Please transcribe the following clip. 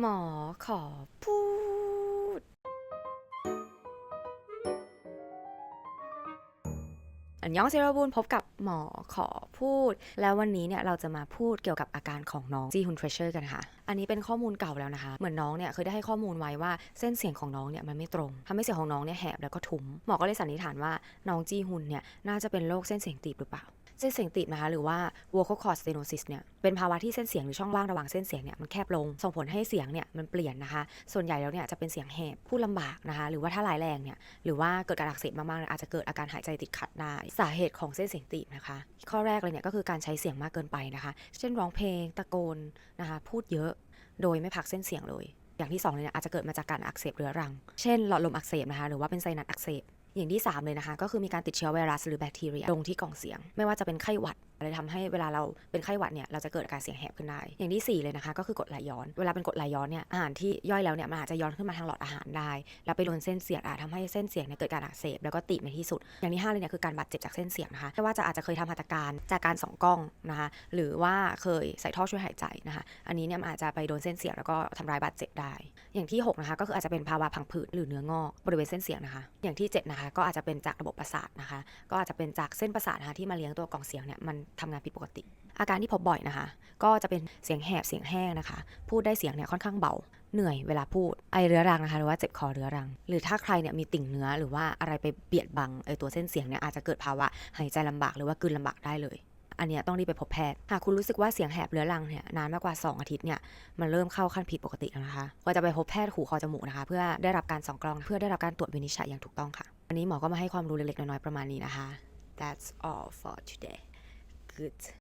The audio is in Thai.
หมอ อันยองเซราบูนพบกับหมอขอพูด แล้ววันนี้เนี่ยเราจะมาพูดเกี่ยวกับอาการของน้องจีฮุนเทรเชอร์กันค่ะ อันนี้เป็นข้อมูลเก่าแล้วนะคะ เหมือนน้องเนี่ยเคยได้ให้ข้อมูลไว้ว่าเส้นเสียงของน้องเนี่ยมันไม่ตรงทำให้เสียงของน้องเนี่ยแหบแล้วก็ทุ้มหมอก็เลยสันนิษฐานว่าน้องจีฮุนเนี่ยน่าจะเป็นโรคเส้นเสียงตีบหรือเปล่าเส้นเสียงตีบนะคะหรือว่า vocal cord stenosis เนี่ยเป็นภาวะที่เส้นเสียงหรือช่องว่างระหว่างเส้นเสียงเนี่ยมันแคบลง ส่งผลให้เสียงเนี่ยมันเปลี่ยนนะคะ ส่วนใหญ่แล้วเนี่ยจะเป็นเสียงแหบพูดลำบากนะคะ หรือว่าถ้าร้ายแรงเนี่ยหรือว่าเกิดการอักเสบมากๆอาจจะเกิดอาการหายใจติดขัดได้สาเหตุของเส้นเสียงตีบนะคะ ข้อแรกเลยเนี่ยก็คือการใช้เสียงมากเกินไปนะคะ เช่นร้องเพลงตะโกนนะคะพูดเยอะโดยไม่พักเส้นเสียงเลย อย่างที่สองเลยเนี่ยอาจจะเกิดมาจากการอักเสบเรื้อรัง เช่นหลอดลมอักเสบนะคะหรือว่าเป็นไซนัสอักเสบอย่างที่ 3 เลยนะคะ ก็คือมีการติดเชื้อไวรัสหรือแบคทีเรียลงที่กล่องเสียง ไม่ว่าจะเป็นไข้หวัดอะไรทำให้เวลาเราเป็นไข้หวัดเนี่ยเราจะเกิดอาการเสียงแหบขึ้นได้ อย่างที่ 4 เลยนะคะ ก็คือกดไหลย้อน เวลาเป็นกดไหลย้อนเนี่ยอาหารที่ย่อยแล้วเนี่ยมันอาจจะย้อนขึ้นมาทางหลอดอาหารได้ แล้วไปโดนเส้นเสียงอาจทำให้เส้นเสียงเนี่ยเกิดการอักเสบแล้วก็ตีบในที่สุด อย่างที่ห้าเลยเนี่ยคือการบาดเจ็บจากเส้นเสียงนะคะไม่ว่าจะอาจจะเคยทำหัตถการจากการส่องกล้องนะคะหรือว่าเคยใส่ท่อช่วยหายใจนะคะอันนี้เนี่ยอาจจะไปโดนเส้นเสียงแล้วก็ทำร้ายบาดเจ็บได้ อย่างที่หกนะคะก็คืออาจจะเป็นภาวะพังผืดหรือเนื้องอกบริเวณเส้นเสียงนะคะ อย่างที่เจ็ดนะคะก็อาจจะเป็นจากระบบประสาทนะคะ ก็อาจจะเป็นจากเส้นประสาทนะคะที่มาเลี้ยงตัวกล่องเสียงเนี่ยมันทำงานผิดปกติ อาการที่พบบ่อยนะคะ ก็จะเป็นเสียงแหบเสียงแห้งนะคะ พูดได้เสียงเนี่ยค่อนข้างเบา เหนื่อยเวลาพูดไอเรื้อรังนะคะหรือว่าเจ็บคอเรื้อรัง หรือถ้าใครเนี่ยมีติ่งเนื้อหรือว่าอะไรไปเบียดบังไอตัวเส้นเสียงเนี่ยอาจจะเกิดภาวะหายใจลำบากหรือว่ากืนลำบากได้เลยอันนี้ต้องรีบไปพบแพทย์ หากคุณรู้สึกว่าเสียงแหบเรื้อรังเนี่ยนานมากกว่า 2 อาทิตย์เนี่ยมันเริ่มเข้าขั้นผิดปกติแล้วนะคะก็จะไปพบแพทย์หูคอจมูกนะคะ เพื่อได้รับการส่องกล้องเพื่อได้รับการตรวจวินิจฉัยอย่างถูกต้องค่ะ วันนี้หมอก็มาให้ความรู้เล็กๆน้อยๆประมาณนี้นะคะ That's all for today Good.